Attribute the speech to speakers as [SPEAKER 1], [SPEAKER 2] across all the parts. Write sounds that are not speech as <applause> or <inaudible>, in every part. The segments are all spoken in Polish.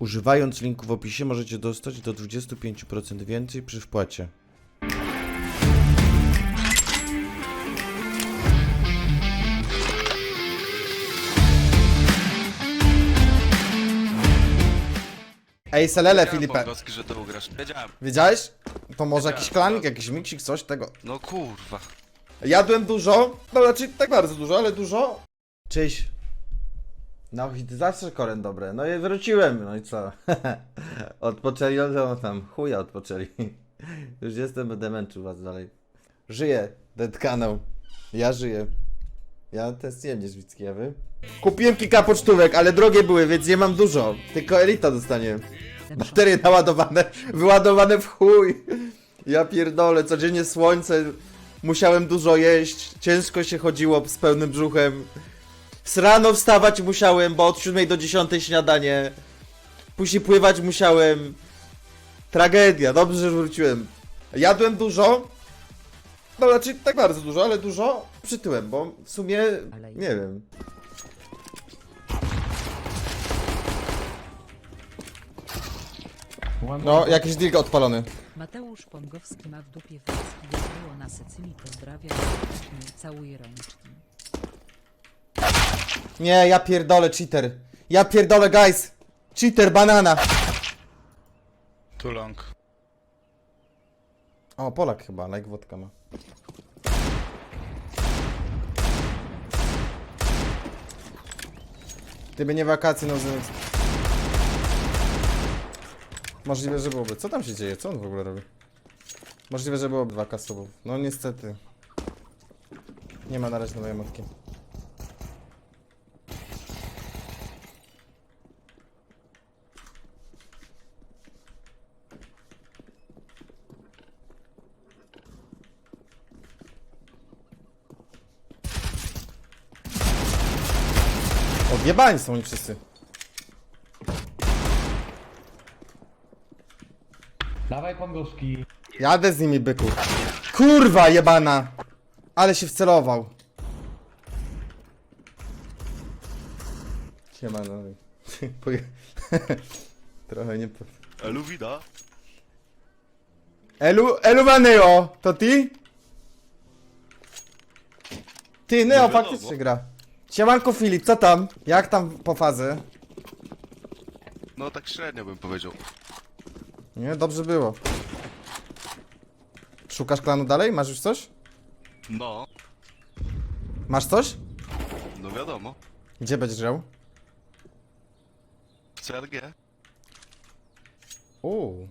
[SPEAKER 1] Używając linku w opisie możecie dostać do 25% więcej przy wpłacie. Ej, Selele, Filipe.
[SPEAKER 2] Że to ugrasz. Wiedziałem.
[SPEAKER 1] Wiedziałeś? To może jakiś klanik,
[SPEAKER 2] wiedziałem.
[SPEAKER 1] jakiś miksik, coś tego.
[SPEAKER 2] No kurwa.
[SPEAKER 1] Jadłem dużo, no raczej tak bardzo dużo, ale dużo. Cześć. No zawsze koren dobre. No i wróciłem, no i co? <laughs> odpoczęli, no tam chuja odpoczęli. <laughs> Już jestem, będę męczył was dalej. Żyję, dead kanał. Ja żyję. Ja testuję niezwicki, a wy? Kupiłem kilka pocztówek, ale drogie były, więc nie mam dużo. Tylko elita dostanie. Baterie naładowane, <laughs> wyładowane w chuj. Ja pierdolę, codziennie słońce, musiałem dużo jeść, ciężko się chodziło z pełnym brzuchem. Z rano wstawać musiałem, bo od 7 do 10 śniadanie. Później pływać musiałem. Tragedia, dobrze, że wróciłem. Jadłem dużo. No raczej tak bardzo dużo, ale dużo przytyłem, bo w sumie nie wiem. No, jakiś deal odpalony.
[SPEAKER 3] Mateusz Pongowski ma w dupie jak było na Sycylii, pozdrawia serdecznie, całuje rączki.
[SPEAKER 1] Nie, ja pierdolę, cheater. Ja pierdolę, guys. Cheater, banana.
[SPEAKER 2] Too long.
[SPEAKER 1] O, Polak chyba, like wodka ma. Gdyby nie wakacje, no z... Możliwe, że byłoby. Co tam się dzieje? Co on w ogóle robi? Możliwe, że byłoby wakacje. No niestety. Nie ma na razie nowej emotki. Odjebani są oni wszyscy.
[SPEAKER 4] Dawaj Pongowski.
[SPEAKER 1] Jadę z nimi, byku. Kurwa jebana! Ale się wcelował. Siema, no. <laughs> Poje- <laughs> Trochę nie... po-
[SPEAKER 2] Eluvida?
[SPEAKER 1] Elu, Elu Maneo, to ty? Ty, Neo
[SPEAKER 2] wiadomo.
[SPEAKER 1] faktycznie gra. Siemanko Filip, co tam? Jak tam po fazy?
[SPEAKER 2] No tak średnio bym powiedział.
[SPEAKER 1] Nie, dobrze było. Szukasz klanu dalej? Masz już coś?
[SPEAKER 2] No,
[SPEAKER 1] Masz coś?
[SPEAKER 2] no wiadomo.
[SPEAKER 1] Gdzie będziesz grał?
[SPEAKER 2] W CRG?
[SPEAKER 1] Uuu.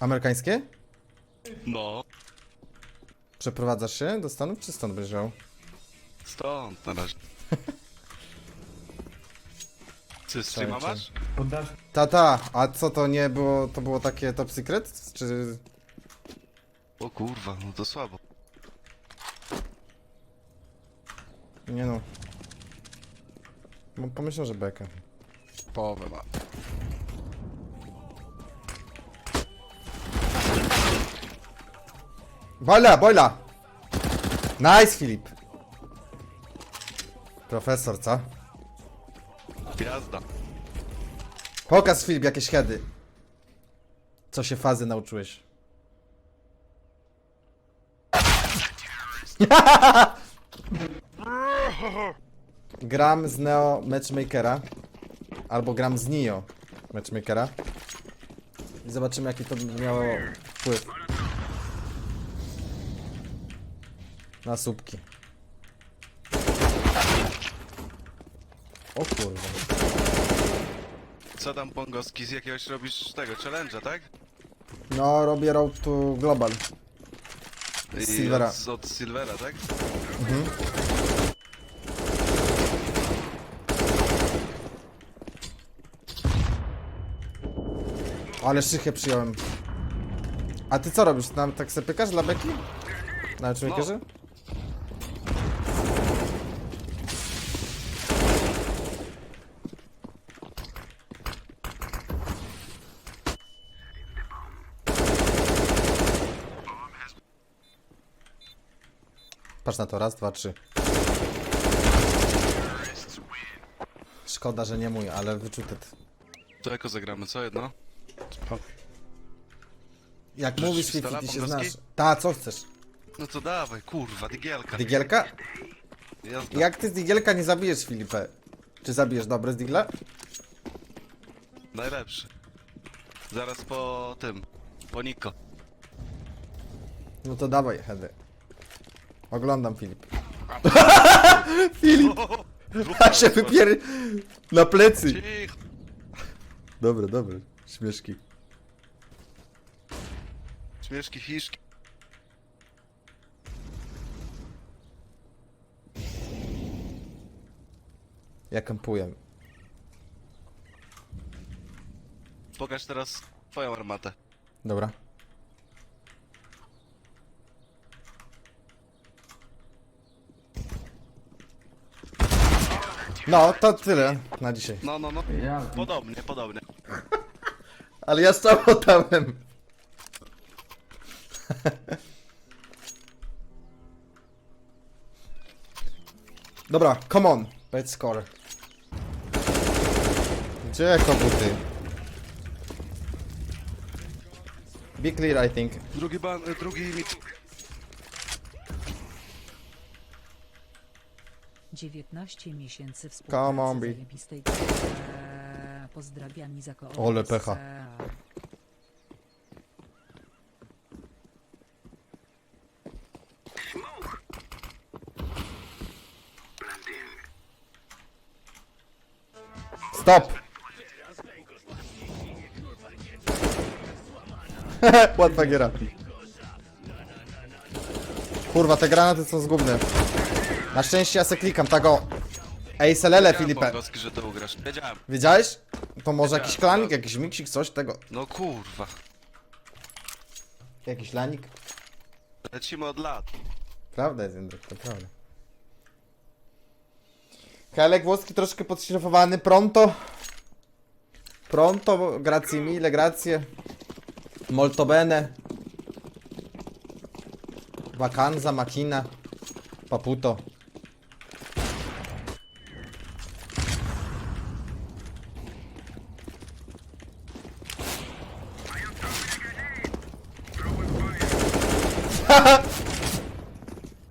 [SPEAKER 1] Amerykańskie?
[SPEAKER 2] No,
[SPEAKER 1] Przeprowadzasz się do Stanów, czy stąd będziesz grał?
[SPEAKER 2] Stąd na razie. Czy streama
[SPEAKER 1] Czekaj,
[SPEAKER 2] masz?
[SPEAKER 4] Poddasz
[SPEAKER 1] Tata, a co to nie było, to było takie top secret? Czy...
[SPEAKER 2] O kurwa, no to słabo.
[SPEAKER 1] Nie no. Bo Pomyślał, że beka.
[SPEAKER 2] Połowę ma.
[SPEAKER 1] Boila, boila! Nice, Filip. Profesor, co?
[SPEAKER 2] Gwiazda.
[SPEAKER 1] Pokaż, Filip, jakieś heady. Co się fazy nauczyłeś? <laughs> gram z Neo Matchmakera. Albo gram z Nio Matchmakera. I zobaczymy, jaki to by miało wpływ. Na słupki. O kurwa.
[SPEAKER 2] Co tam Pongowski z jakiegoś robisz tego challenge'a, tak?
[SPEAKER 1] No, robię Road to Global.
[SPEAKER 2] I
[SPEAKER 1] Silvera.
[SPEAKER 2] Od, od Silvera, tak?
[SPEAKER 1] Ale szychę przyjąłem. A ty co robisz? Nam tak se pykasz dla beki? Na człowiekarze? Patrz na to, raz, dwa, trzy. Szkoda, że nie mój, ale wyczuty.
[SPEAKER 2] To jako zagramy, co jedno?
[SPEAKER 1] Jak
[SPEAKER 2] Rzucisz
[SPEAKER 1] mówisz, Fifi,
[SPEAKER 2] pistola
[SPEAKER 1] ty się znasz. Ta, co chcesz?
[SPEAKER 2] No to dawaj, kurwa, digielka.
[SPEAKER 1] Digielka?
[SPEAKER 2] Jazda.
[SPEAKER 1] Jak ty z Digielka nie zabijesz, Filipę? Czy zabijesz dobre z Digla?
[SPEAKER 2] Najlepszy. Zaraz po tym, po Niko.
[SPEAKER 1] No to dawaj, Hedy. Oglądam, Filip. <laughs> Filip! <laughs> A się wypier... Na plecy!
[SPEAKER 2] Cicho.
[SPEAKER 1] Dobre, dobre. Śmieszki.
[SPEAKER 2] Śmieszki, hiszki.
[SPEAKER 1] Ja kampuję.
[SPEAKER 2] Pokaż teraz twoją armatę.
[SPEAKER 1] Dobra. No, to tyle na dzisiaj.
[SPEAKER 2] No, no, no. Podobnie, podobnie. <laughs>
[SPEAKER 1] Ale ja samotałem. <laughs> Dobra, come on. Let's score. Gdzie koguty? Be clear, I think.
[SPEAKER 2] Drugi ban, drugi mit.
[SPEAKER 3] 19 miesięcy
[SPEAKER 1] Come on,
[SPEAKER 3] współpracy
[SPEAKER 1] B.
[SPEAKER 3] zajebistej eee, Pozdrawiam za koło.
[SPEAKER 1] Ole pecha. Stop! <laughs> Łatwa giera. Kurwa, te granaty są zgubne. Na szczęście ja se klikam, tak o. Ej, selele, Filipę.
[SPEAKER 2] Że to ugrasz. Wiedziałem.
[SPEAKER 1] Wiedziałeś? To może jakiś klanik,
[SPEAKER 2] tak.
[SPEAKER 1] jakiś miksik, coś tego.
[SPEAKER 2] No kurwa.
[SPEAKER 1] Jakiś lanik?
[SPEAKER 2] Lecimy od lat.
[SPEAKER 1] Prawda jest, Jędrek, to prawda. Helek włoski troszkę podszlifowany. Pronto. Pronto, grazie mille, grazie. Molto bene. Vacanza, macchina. Paputo. Lando Norris.
[SPEAKER 5] I am throwing smoke. I am planting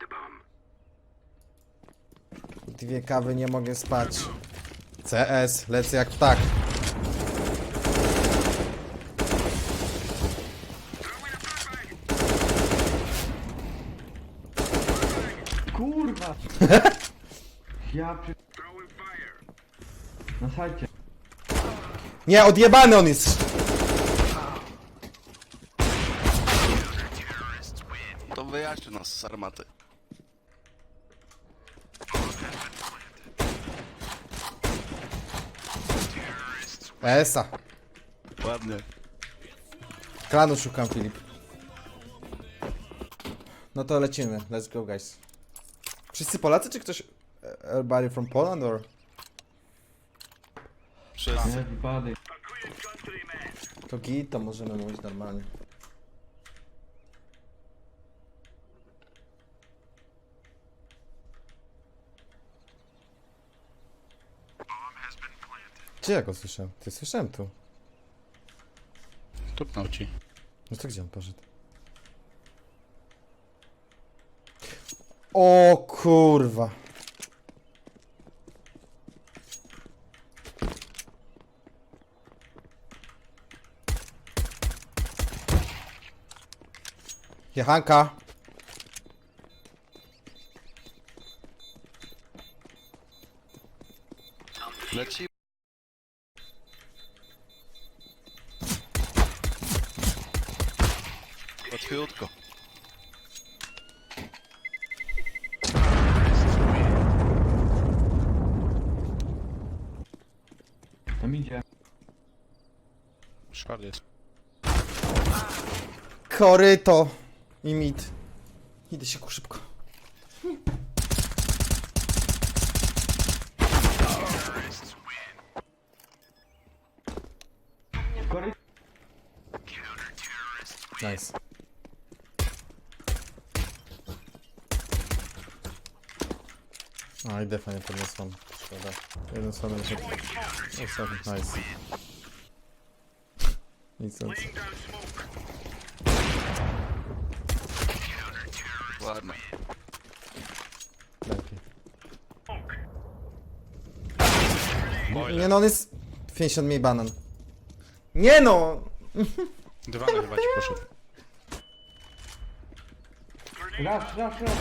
[SPEAKER 5] the bomb.
[SPEAKER 1] Dwie kawy nie mogę spać. CS, lecę jak ptak.
[SPEAKER 4] Kurwa! Ja przy...
[SPEAKER 5] Throwing fire.
[SPEAKER 4] Na sajcie.
[SPEAKER 1] Nie, odjebany on jest.
[SPEAKER 2] To wyjaśnił nas z armaty.
[SPEAKER 1] Esa.
[SPEAKER 2] Ładnie.
[SPEAKER 1] Klanu szukam, Filip. No to lecimy. Let's go, guys. Wszyscy Polacy, czy ktoś... Everybody from Poland, or...
[SPEAKER 2] Wszyscy.
[SPEAKER 4] Nie, wypadek.
[SPEAKER 1] To git, to możemy mówić normalnie. Gdzie ja go słyszałem? Ty słyszałem tu.
[SPEAKER 6] Tupnął ci.
[SPEAKER 1] No to gdzie on poszedł? O kurwa. Jechanka.
[SPEAKER 2] Lecimy. Łatwiutko.
[SPEAKER 4] Tam idzie.
[SPEAKER 6] Szwad jest.
[SPEAKER 1] Koryto i mid. Idę się ku szybko. Nice. A i nie podniosłam. Szkoda. Jeden słony wyszedł. Ostatni, nice. Nic więcej.
[SPEAKER 2] Ładne.
[SPEAKER 1] Lepiej. Nie no, on jest 50 mniej banan. Nie no! <laughs>
[SPEAKER 2] Dywany chyba ci poszedł.
[SPEAKER 4] Raz, raz, raz.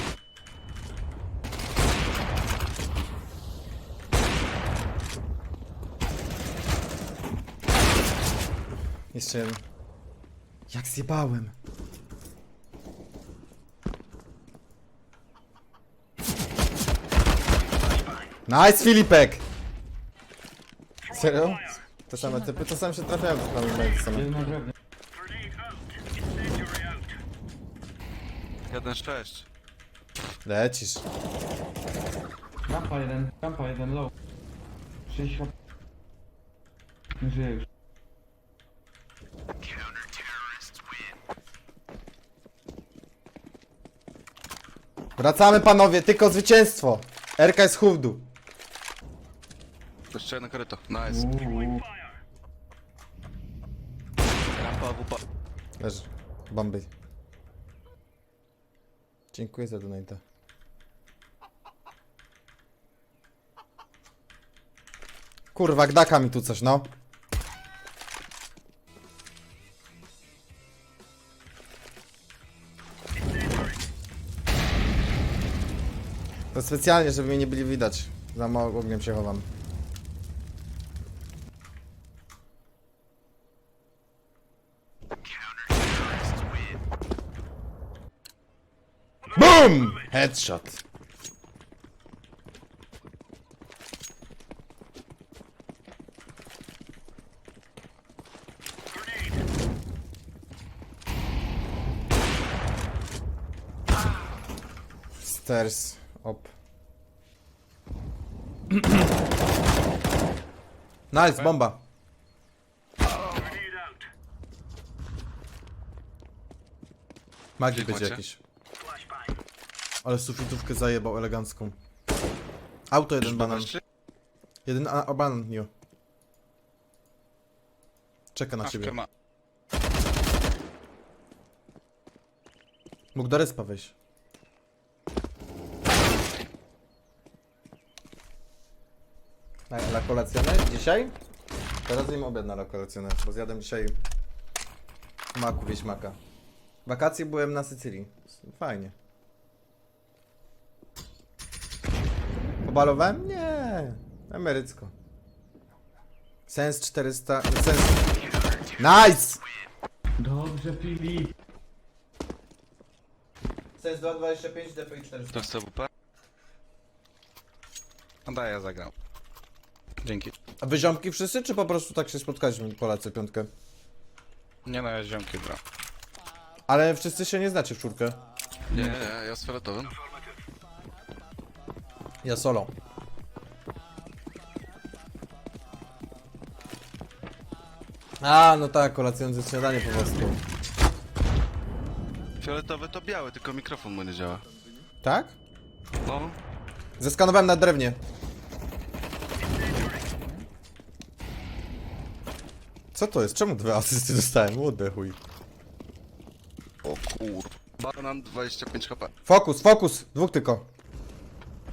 [SPEAKER 1] Jeszcze jeden. Jak zjebałem. Nice, Filipek! Serio? To same typy, to sam się trafiałem w prawie te same.
[SPEAKER 4] Jeden
[SPEAKER 2] sześć.
[SPEAKER 1] Lecisz.
[SPEAKER 4] Rampa jeden, rampa jeden, low. 6 HP. Nie żyje już.
[SPEAKER 1] Wracamy panowie, tylko zwycięstwo! Erka jest chówdu.
[SPEAKER 2] Jeszcze jedno koryto. Nice.
[SPEAKER 4] Uuu.
[SPEAKER 2] Rampa wupa.
[SPEAKER 1] Leży. Bomby. Dziękuję za donate. Kurwa, gdaka mi tu coś, no. To specjalnie, żeby mnie nie byli widać. Za mało ogniem się chowam. Headshot. Stairs op. <clears throat> nice, bomba. Magii będzie jakiś. Ale sufitówkę zajebał elegancką. Auto jeden banan. Jeden a, a banan, Nio. Czeka na ciebie.
[SPEAKER 2] Ma.
[SPEAKER 1] Mógł do respa wejść. Na la kolacjonę dzisiaj? Teraz zjem obiad na la kolacjonę, bo zjadłem dzisiaj maku wieśmaka. Wakacje byłem na Sycylii. Fajnie. Pobalowałem? Nie. Emerycko. Sens 400... Sens... Nice!
[SPEAKER 4] Dobrze, Filip.
[SPEAKER 1] Sens 225, DPI 400.
[SPEAKER 2] To chce wupa? A daj, ja zagram. Dzięki.
[SPEAKER 1] A wy ziomki wszyscy, czy po prostu tak się spotkaliśmy Polacy piątkę?
[SPEAKER 2] Nie no, ja ziomki bra.
[SPEAKER 1] Ale wszyscy się nie znacie w czwórkę.
[SPEAKER 2] Nie, nie, ja z fioletowym.
[SPEAKER 1] Ja solo. A, no tak, kolacjonujące śniadanie po prostu.
[SPEAKER 2] Fioletowy to biały, tylko mikrofon mu nie działa.
[SPEAKER 1] Tak?
[SPEAKER 2] No,
[SPEAKER 1] Zeskanowałem na drewnie. Co to jest? Czemu dwa asysty dostałem? What chuj.
[SPEAKER 2] o kur... Banan 25 HP.
[SPEAKER 1] Fokus, fokus! Dwóch tylko.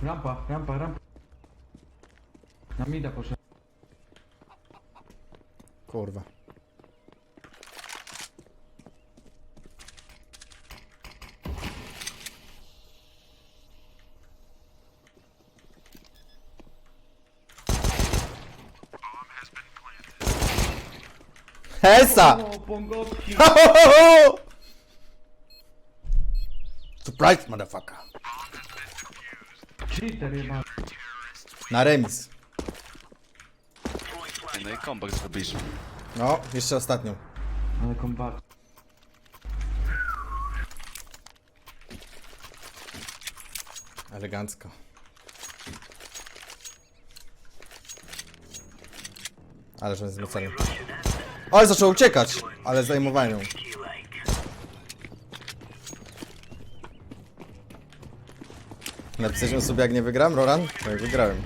[SPEAKER 4] Rampa, rampa, rampa. Na mida poszedł.
[SPEAKER 1] Kurwa. Hesa!
[SPEAKER 4] O, pongotki. <laughs>
[SPEAKER 1] Surprise, motherfucker. Na remis.
[SPEAKER 2] No i comeback zrobiliśmy.
[SPEAKER 1] No, jeszcze ostatnią.
[SPEAKER 4] Ale kombat.
[SPEAKER 1] Elegancko. Ale że zmycali. Ale zaczął uciekać! Ale zajmowałem ją. Napisaliśmy sobie jak nie wygram, Roran? No i wygrałem.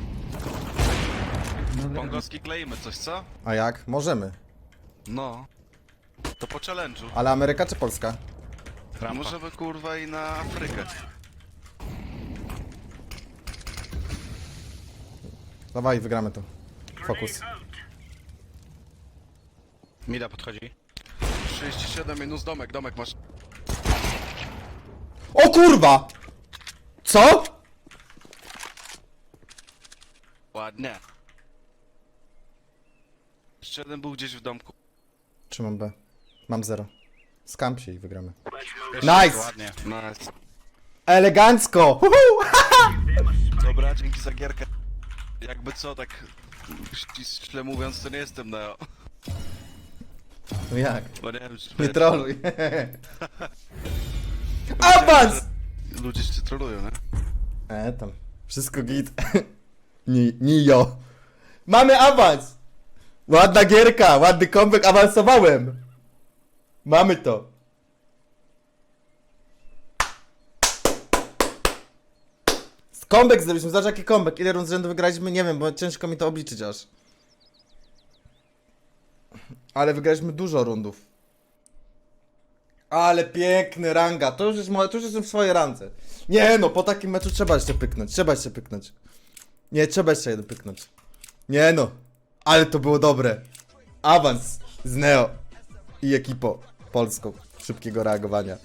[SPEAKER 2] Pongowski kleimy coś, co?
[SPEAKER 1] A jak? Możemy.
[SPEAKER 2] No. To po challenge'u.
[SPEAKER 1] Ale Ameryka czy Polska?
[SPEAKER 2] Możemy kurwa i na Afrykę.
[SPEAKER 1] Dawaj, wygramy to. Fokus.
[SPEAKER 2] Mida podchodzi. 37 minus domek, domek masz.
[SPEAKER 1] O kurwa! Co?
[SPEAKER 2] Ładnie. Jeszcze jeden był gdzieś w domku.
[SPEAKER 1] Trzymam B. Mam zero. Skamp się i wygramy.
[SPEAKER 2] Jeszcze
[SPEAKER 1] Nice!
[SPEAKER 2] Ładnie. Nice.
[SPEAKER 1] Elegancko! Uhu! <laughs>
[SPEAKER 2] Dobra, dzięki za gierkę. Jakby co, tak ściśle mówiąc, to nie jestem Neo.
[SPEAKER 1] No jak?
[SPEAKER 2] Bo nie wiem, czy
[SPEAKER 1] Nie troluj. <laughs> Awans!
[SPEAKER 2] Ludzie się trolują, nie?
[SPEAKER 1] E, tam. Wszystko git. <laughs> Ni, Nio. Mamy awans! Ładna gierka, ładny comeback, awansowałem! Mamy to. Comeback zrobiliśmy, zobacz jaki comeback. Ile rund z rzędu wygraliśmy, nie wiem, bo ciężko mi to obliczyć aż. Ale wygraliśmy dużo rundów. Ale piękny ranga, to już jest moje, to już jestem w swojej randze. Nie no, po takim meczu trzeba jeszcze pyknąć, trzeba jeszcze pyknąć. Nie, trzeba jeszcze jeden pyknąć. Nie no, ale to było dobre. Awans z Neo i ekipą polską szybkiego reagowania.